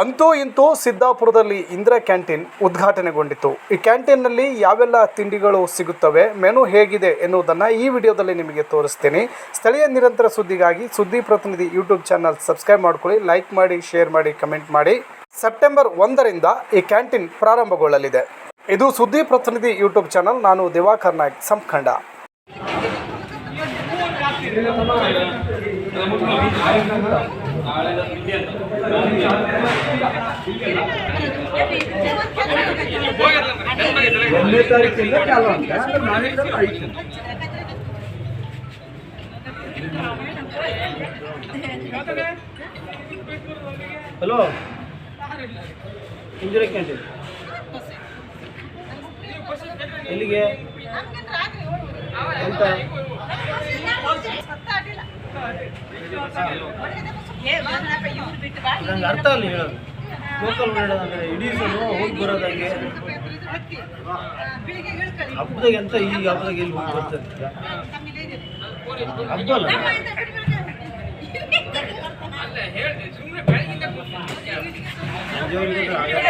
ಅಂತೂ ಇಂತೂ ಸಿದ್ದಾಪುರದಲ್ಲಿ ಇಂದಿರಾ ಕ್ಯಾಂಟೀನ್ ಉದ್ಘಾಟನೆಗೊಂಡಿತು ಈ ಕ್ಯಾಂಟೀನ್ನಲ್ಲಿ ಯಾವೆಲ್ಲ ತಿಂಡಿಗಳು ಸಿಗುತ್ತವೆ, ಮೆನು ಹೇಗಿದೆ ಎನ್ನುವುದನ್ನು ಈ ವಿಡಿಯೋದಲ್ಲಿ ನಿಮಗೆ ತೋರಿಸ್ತೀನಿ. ಸ್ಥಳೀಯ ನಿರಂತರ ಸುದ್ದಿಗಾಗಿ ಸುದ್ದಿ ಪ್ರತಿನಿಧಿ ಯೂಟ್ಯೂಬ್ ಚಾನಲ್ ಸಬ್ಸ್ಕ್ರೈಬ್ ಮಾಡ್ಕೊಳ್ಳಿ, ಲೈಕ್ ಮಾಡಿ, ಶೇರ್ ಮಾಡಿ, ಕಮೆಂಟ್ ಮಾಡಿ. ಸೆಪ್ಟೆಂಬರ್ ಒಂದರಿಂದ ಈ ಕ್ಯಾಂಟೀನ್ ಪ್ರಾರಂಭಗೊಳ್ಳಲಿದೆ. ಇದು ಸುದ್ದಿ ಪ್ರತಿನಿಧಿ ಯೂಟ್ಯೂಬ್ ಚಾನಲ್, ನಾನು ದಿವಾಕರ್ ನಾಯ್ಕ್, ಸಂಖಂಡ. ಒಂದನೇ ತಾರೀಕಿಂದ ಚಾಲು ಅಂತ ಅಂದ್ರೆ ನಾಳೆಯಿಂದ ಐದು ಹಲೋ ಇಂದಿರಾ ಕ್ಯಾಂಟೀನ್ ಎಲ್ಲಿಗೆ ಎಂತ ನಂಗೆ ಅರ್ಥ ಅಲ್ಲ ಹೇಳೋದು. ಲೋಕಲ್ ಹೇಳೋದಂದ್ರೆ ಇಡೀ ಸಲ ಹೋಗಿ ಬರೋದಾಗೆ. ಹಬ್ಬದಾಗ ಎಂತ ಈಗ ಹಬ್ಬದಾಗ ಎಲ್ಲಿ ಹೋಗಿ ಬರ್ತದೆ ಹಬ್ಬ ಅಲ್ಲ. ಆಗಲ್ಲ.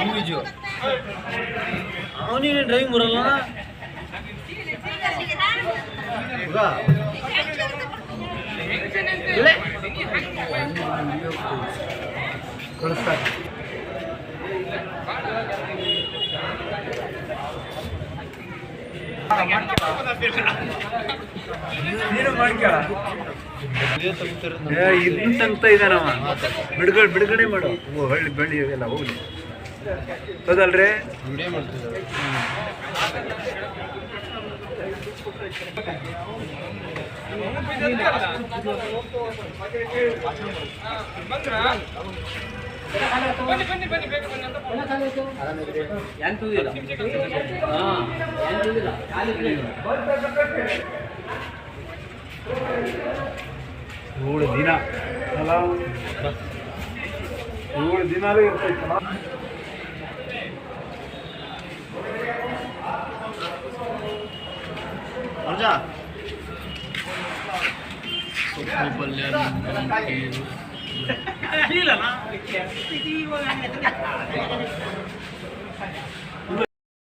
ಅಂಬಿಜು ಅವನಿಗೆ ಡ್ರೈವಿಂಗ್ ಬರಲ್ಲ. ಕಳಿಸ್ತಾರೆ ನೀನು ಮಾಡ್ಕೊಳ ಇದಂತ ಇದಾನವ. ಬಿಡುಗಡೆ ಬಿಡುಗಡೆ ಮಾಡು. ಓ ಹಳ್ಳಿ ಬೆಳ್ಳಿ ಎಲ್ಲ ಹೋಗ್ಲಿ. ಹೌದಲ್ರಿ? ಏಳು ದಿನ ಅಲ್ಲ ಏಳು ದಿನಾಲೂ ಇರ್ತೈತಲ್ಲ ಅರ್ಜಾ